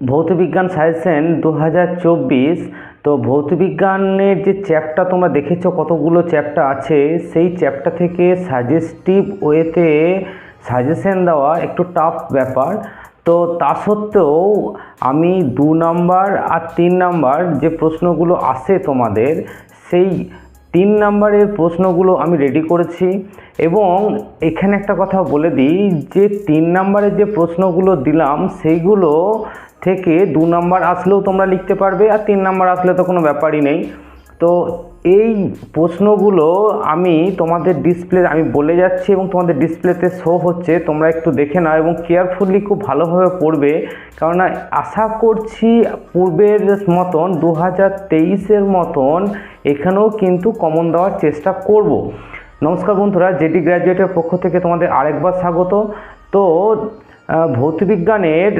ভৌতবিজ্ঞান suggestion দু হাজার চব্বিশ। তো ভৌতবিজ্ঞানের যে চ্যাপ্টার তোমরা দেখেছ, কতগুলো চ্যাপ্টার আছে, সেই চ্যাপ্টার থেকে সাজেস্টিভ ওয়েতে সাজেশন দেওয়া একটু টাফ ব্যাপার। তো তা সত্ত্বেও আমি দু নাম্বার আর তিন নাম্বার যে প্রশ্নগুলো আসে তোমাদের, সেই তিন নাম্বারের প্রশ্নগুলো আমি রেডি করেছি। এবং এখানে একটা কথা বলে দিই যে তিন নাম্বারের যে প্রশ্নগুলো দিলাম, সেইগুলো থেকে দু নাম্বার আসলেও তোমরা লিখতে পারবে আর তিন নাম্বার আসলে তো কোনো ব্যাপারই নেই। তো এই প্রশ্নগুলো আমি তোমাদের ডিসপ্লে আমি বলে যাচ্ছি এবং তোমাদের ডিসপ্লেতে শো হচ্ছে, তোমরা একটু দেখে নাও এবং কেয়ারফুলি খুব ভালোভাবে পড়বে। কেননা আশা করছি পূর্বের মতন দু হাজার তেইশের মতন এখানেও কিন্তু কমন দেওয়ার চেষ্টা করব। নমস্কার বন্ধুরা, জেডি গ্র্যাজুয়েটের পক্ষ থেকে তোমাদের আরেকবার স্বাগত। তো ভৌতবিজ্ঞানের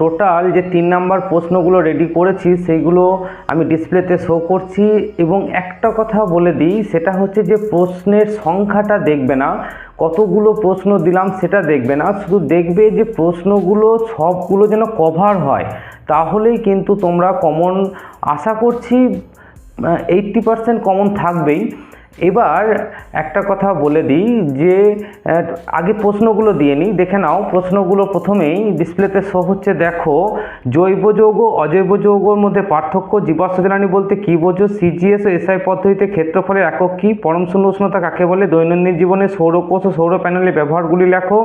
টোটাল যে তিন নাম্বার প্রশ্নগুলো রেডি করেছি, সেইগুলো আমি ডিসপ্লেতে শো করছি এবং একটা কথা বলে দিই, সেটা হচ্ছে যে প্রশ্নের সংখ্যাটা দেখবে না, কতগুলো প্রশ্ন দিলাম সেটা দেখবে না, শুধু দেখবে যে প্রশ্নগুলো সবগুলো যেন কভার হয়। তাহলেই কিন্তু তোমরা কমন আশা করছি এইট্টি পারসেন্ট কমন থাকবেই। এবার একটা কথা বলে দিই যে আগে প্রশ্নগুলো দিয়ে নিই, দেখে নাও। প্রশ্নগুলো প্রথমেই ডিসপ্লেতে শো হচ্ছে, দেখো, জৈব যৌগ, অজৈব যৌগর মধ্যে পার্থক্য জীবাশ্ম বলতে কী বোঝো? সিজিএস ও এসআই পদ্ধতিতে ক্ষেত্রফলের একক কী? পরম শূন্য উষ্ণতা কাকে বলে? দৈনন্দিন জীবনে সৌরকোষ ও সৌর প্যানেলের ব্যবহারগুলি লেখো।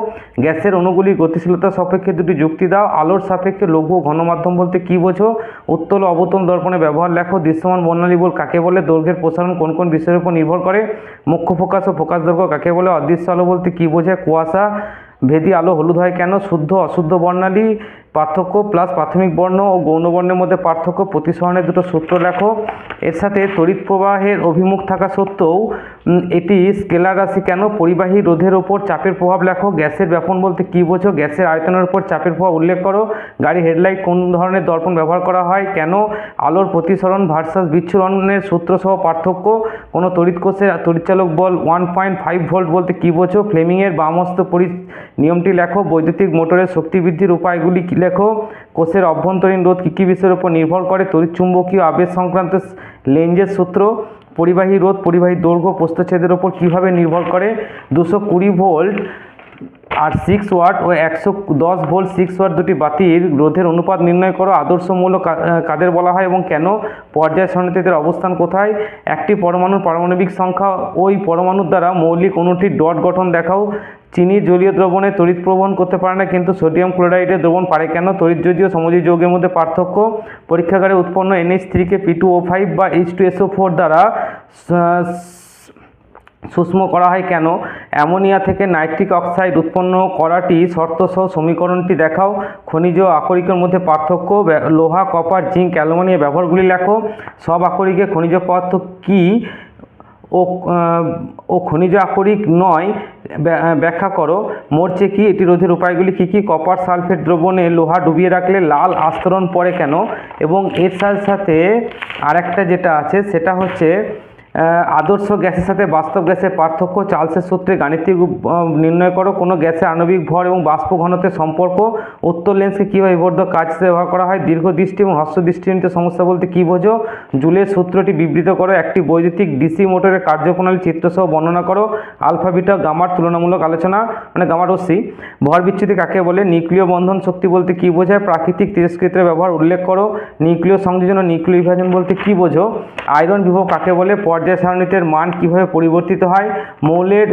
গ্যাসের অণুগুলির গতিশীলতা সাপেক্ষে দুটি যুক্তি দাও। আলোর সাপেক্ষে লঘু ও ঘনমাধ্যম বলতে কী বোঝো? উত্তল অবতল দর্পণে ব্যবহার লেখো। দৃশ্যমান বর্ণালী বল কাকে বলে? দৈর্ঘ্যের প্রসারণ কোন কোন বিষয়ের উপর নির্ভর করে। মুখ্য ফোকাস ও ফোকাস দৈর্ঘ্য কাকে বলে? অদৃশ্য আলো বলতে কী বোঝায়? কুয়াশা, ভেদি আলো, হলুদ হয় কেন? শুদ্ধ, অশুদ্ধ বর্ণালী পার্থক্য প্লাস প্রাথমিক বর্ণ ও গৌণ বর্ণের মধ্যে পার্থক্য প্রতিসরণের দুটো সূত্র লেখো। এর সাথে তড়িৎ প্রবাহের অভিমুখ থাকা সত্ত্বেও এটি স্কেলার রাশি কেন? পরিবাহী রোধের ওপর চাপের প্রভাব লেখো। গ্যাসের ব্যাপন বলতে কী বোঝো? গ্যাসের আয়তনের উপর চাপের প্রভাব উল্লেখ করো। গাড়ি হেডলাইট কোন ধরনের দর্পণ ব্যবহার করা হয়? কেন? আলোর প্রতিসরণ ভার্সাস বিচ্ছুরণের সূত্রসহ পার্থক্য। কোনো তড়িৎ কোষের তড়িৎচালক বল ওয়ান পয়েন্ট ফাইভ ভোল্ট বলতে কী বোঝো? ফ্লেমিংয়ের বামস্ত পরি নিয়মটি লেখো। বৈদ্যুতিক মোটরের শক্তি বৃদ্ধির উপায়গুলি কি লেখো কোষের অভ্যন্তরীণ রোধ কী কী বিষয়ের উপর নির্ভর করে? তড়িৎচুম্বকীয় আবেশ সংক্রান্ত লেঞ্জের সূত্র, পরিবাহী রোধ, পরিবাহী দৈর্ঘ্য, প্রস্থচ্ছেদের ওপর কীভাবে নির্ভর করে? দুশো কুড়ি ভোল্ট আর সিক্স ওয়াট ও একশো দশ ভোল্ট সিক্স ওয়াট দুটি বাতির রোধের অনুপাত নির্ণয় করো। আদর্শ মূল্য কা- আহ, কাদের বলা হয় এবং কেন পর্যায় সারণীতে অবস্থান কোথায়? একটি পরমাণুর পারমাণবিক সংখ্যা ওই পরমাণুর দ্বারা মৌলিক অণুটির ডট গঠন দেখাও। চিনি জলীয় দ্রবণে তড়িৎ প্রবহন করতে পারে না কিন্তু সোডিয়াম ক্লোরাইডের দ্রবণ পারে কেন? তড়িৎ যদিও সমযোজী যৌগের মধ্যে পার্থক্য? পরীক্ষাগারে উৎপন্ন এনএইচ থ্রিকে পি টু ও ফাইভ বা এইচ টু এসও ফোর দ্বারা সূক্ষ্ম করা হয় কেন? অ্যামোনিয়া থেকে নাইট্রিক অক্সাইড উৎপন্ন করাটি শর্তসহ সমীকরণটি দেখাও। খনিজ আকরিকের মধ্যে পার্থক্য লোহা, কপার, জিঙ্ক, অ্যালুমিনিয়াম ব্যবহারগুলি লেখো। সব আকরিকে খনিজ পদার্থ কী ও ও খনিজ আকরিক নয়, ব্যা- ব্যাখ্যা করো। মরচে কি? এটি রোধের উপায়গুলি কী কী? কপার সালফেট দ্রবণে লোহা ডুবিয়ে রাখলে লাল আস্তরণ পড়ে কেন? এবং এর সাথে সাথে আরেকটা যেটা আছে, সেটা হচ্ছে আদর্শ গ্যাসের সাথে বাস্তব গ্যাসের পার্থক্য চার্লসের সূত্রে গাণিতিক নির্ণয় করো। কোনো গ্যাসের আণবিক ভর এবং বাষ্প ঘনত্বের সম্পর্ক, উত্তর লেন্সকে কীভাবে বিবর্ধক কাজ ব্যবহার করা হয়, দীর্ঘ দৃষ্টি এবং হস্ত দৃষ্টিজনিত সমস্যা বলতে কী বোঝো? জুলের সূত্রটি বিবৃত করো। একটি বৈদ্যুতিক ডিসি মোটরের কার্যপ্রণালী চিত্রসহ বর্ণনা করো। আলফা, বিটা, গামার তুলনামূলক আলোচনা মানে গামা রশ্মি ভর বিচ্যুতি কাকে বলে? নিউক্লিয় বন্ধন শক্তি বলতে কী বোঝায়? প্রাকৃতিক তিরস্কৃতের ব্যবহার উল্লেখ করো। নিউক্লিয় সংযোজন ও নিউক্লিয় বিভাজন বলতে কী বোঝো? আয়রন বিভব কাকে বলে? পর্যায় সারণীতে মান কীভাবে পরিবর্তিত হয়? মৌলের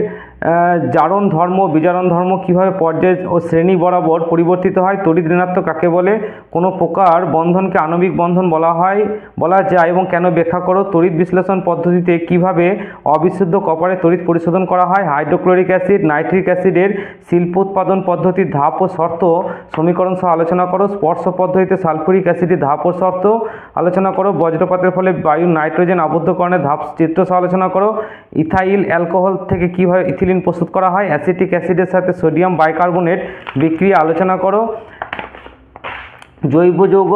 জারণ ধর্ম, বিজারণ ধর্ম কীভাবে পর্যায় ও শ্রেণি বরাবর পরিবর্তিত হয়, তড়িৎ ঋণাত্মক কাকে বলে? কোনো প্রকার বন্ধনকে আণবিক বন্ধন বলা হয়, বলা যায় এবং কেন ব্যাখ্যা করো? তড়িৎ বিশ্লেষণ পদ্ধতিতে কীভাবে অবিশুদ্ধ কপারে তড়িৎ পরিশোধন করা হয়? হাইড্রোক্লোরিক অ্যাসিড, নাইট্রিক অ্যাসিডের শিল্প উৎপাদন পদ্ধতির ধাপ ও শর্ত সমীকরণ সহ আলোচনা করো। স্পর্শ পদ্ধতিতে সালফুরিক অ্যাসিডের ধাপ ও শর্ত আলোচনা করো। বজ্রপাতের ফলে বায়ু নাইট্রোজেন আবদ্ধকরণের ধাপ চিত্র সহ আলোচনা করো। ইথাইল অ্যালকোহল থেকে কীভাবে ইথিলিন প্রস্তুত করা হয়? অ্যাসিটিক অ্যাসিডের সাথে সোডিয়াম বাইকার্বনেট বিক্রিয়া আলোচনা করো। জৈব যৌগ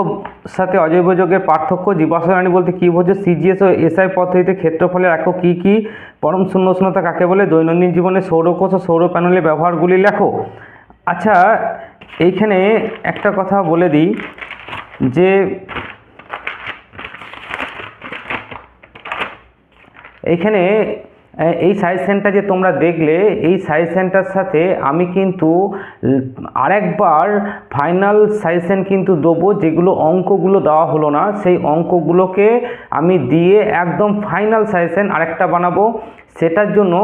সাথে অজৈব যৌগের পার্থক্য, জীবাশ্ম জ্বালানি বলতে কী বোঝো? সিজিএস ও এসআই পদ্ধতিতে ক্ষেত্রফলের একক কী কী? পরম শূন্য উষ্ণতা কাকে বলে? দৈনন্দিন জীবনে সৌরকোষ ও সৌর প্যানেলের ব্যবহারগুলি লেখো। আচ্ছা এইখানে একটা কথা বলে দিই যে এইখানে এই সাজেশনটা যে তোমরা দেখলে, এই সাজেশনটার সাথে আমি কিন্তু আরেকবার ফাইনাল সাজেশন কিন্তু দেবো, যেগুলো অঙ্কগুলো দেওয়া হলো না। সেই অঙ্কগুলোকে আমি দিয়ে একদম ফাইনাল সাজেশন আরেকটা বানাবো। সেটার জন্য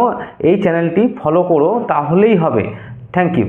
এই চ্যানেলটি ফলো করো, তাহলেই হবে। Thank you